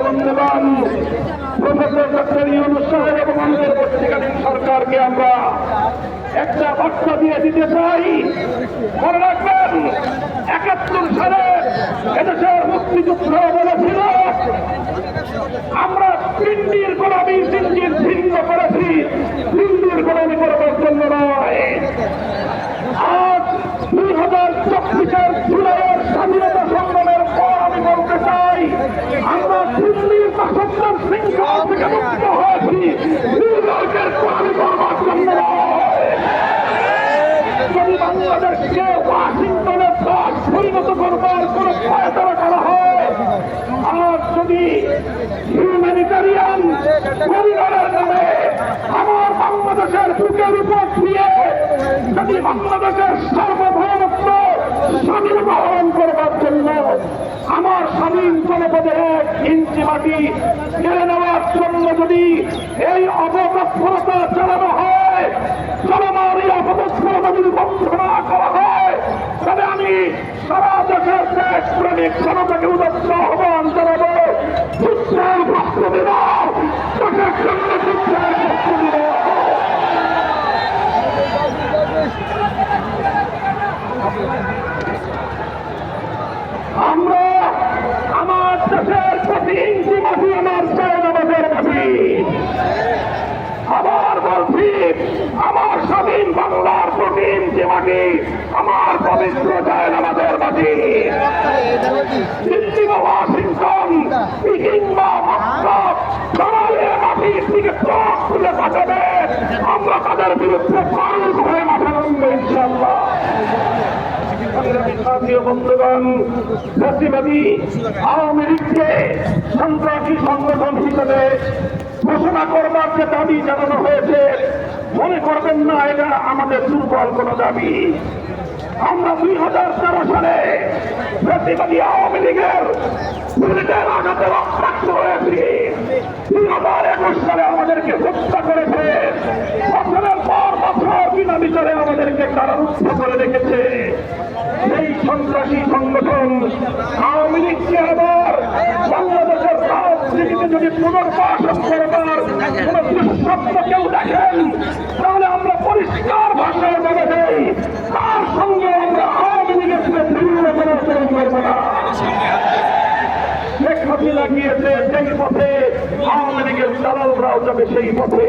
বন্ধুগণ professor doctor Yunus সরকারকে আমরা একটা বার্তা দিয়ে দিতে চাই মনে রাখবেন একাত্তর সালে এদেশের মুক্তিযুদ্ধ বলেছিল আমরা পিন্ডির গোলামি সিন্দির ছিন্ন করেছি পিন্ডির গোলামি করবার জন্য নয় আজ দুই হাজার চব্বিশের স্বাধীনতা সংগ্রামের পর আমি বলতে চাই আমরা দিল্লির শাসকদের শৃঙ্খলা থেকে মুক্ত হয়েছি নির্বাচনের গোলামি করবার জন্য নয় বাংলাদেশকে ওয়াশিংটনের দশ পরিণত করবার কোন ফায়দারা করা হয়? আর যদি হিউম্যানিটারিয়ান করিডরের নামে আমার বাংলাদেশের বুকের উপর দিয়ে যদি বাংলাদেশের সার্বভৌমত্ব স্বাধীন গ্রহণ করবার জন্য আমার স্বাধীন জনপদে এক ইঞ্চি মাটি কেড়ে নেওয়ার জন্য যদি এই অপতৎপরতা চালানো হয় চলমান এই অপতৎপরতা যদি বন্ধ না করা হয় তবে আমি সারা দেশের প্রেমিক জনতাকে উদত্ত আহ্বান জানাব। জন্য যুদ্ধের প্রস্তুতি নাও আমরা দেশের আমার জয়নবাদের মাটি আবার বলছি, আমার স্বাধীন বাংলার প্রতি ইঞ্চি মাটি আমার পবিত্র জয়নবাদের মাটি দিল্লি বা ওয়াশিংটন আমরা তাদের বিরুদ্ধে হিসেবে ঘোষণা করবার যে দাবি জানানো হয়েছে মনে করবেন না এটা আমাদের দুর্বল কোন দাবি আমরা দুই হাজার তেরো সালে ফ্যাসিবাদী আওয়ামী লীগের বুলেটের আঘাতে রক্তাক্ত হয়েছি দুই হাজার একুশ সালে আমাদেরকে হত্যা করেছে বছরের পর বছর বিনা বিচারে আমাদেরকে কারারুদ্ধ করে রেখেছে সেই সন্ত্রাসী সংগঠন আওয়ামী লীগকে আবার বাংলাদেশের রাজনীতিতে যদি পুনর্বাসন করবার কোন দুঃস্বপ্ন কেউ দেখেন তাহলে আমরা পরিষ্কার ভাষায় বলে দেই তার সঙ্গে আমরা আওয়ামী লীগের সাথে ভিন্ন কোনো আচরণ করব না শেখ লাগিয়েছে গিয়েছে সেই পথে আওয়ামী লীগের দালালরাও যাবে সেই পথে।